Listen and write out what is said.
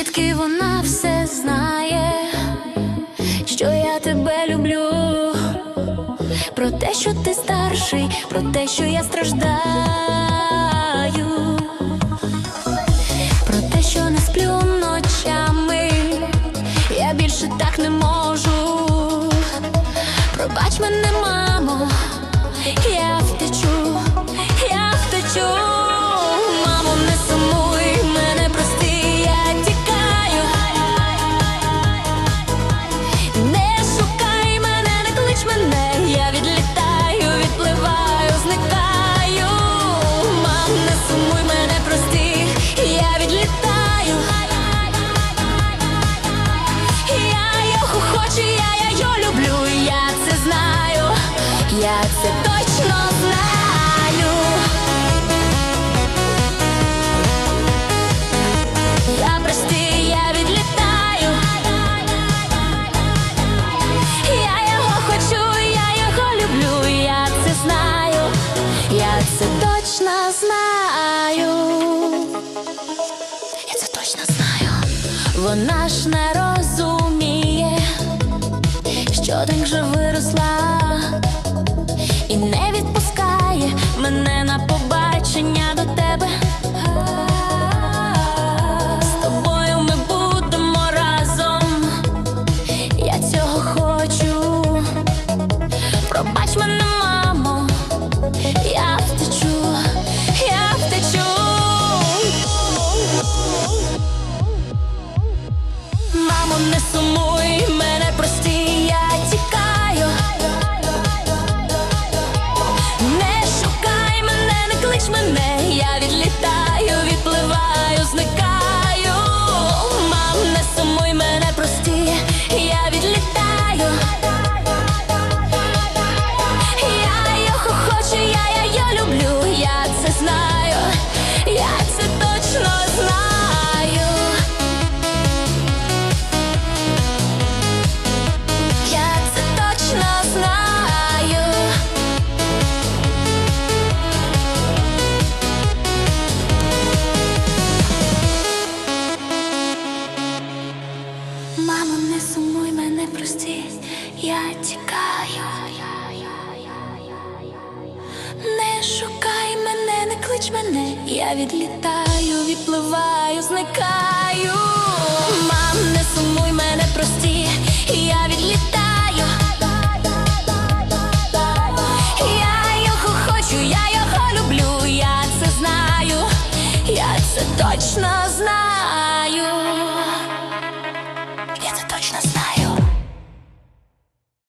Звідки вона все знає, що я тебе люблю, про те, що ти старший, про те, що я страждаю, про те, що не сплю ночами, я більше так не можу. Точно знаю. Я це точно знаю. Вона ж не розуміє, що так же виросла я відлітаю. Я тікаю. Не шукай мене, не клич мене, я відлітаю, відпливаю, зникаю. Мам, не сумуй мене, прости, я відлітаю. Я його хочу, я його люблю, я це знаю, я це точно.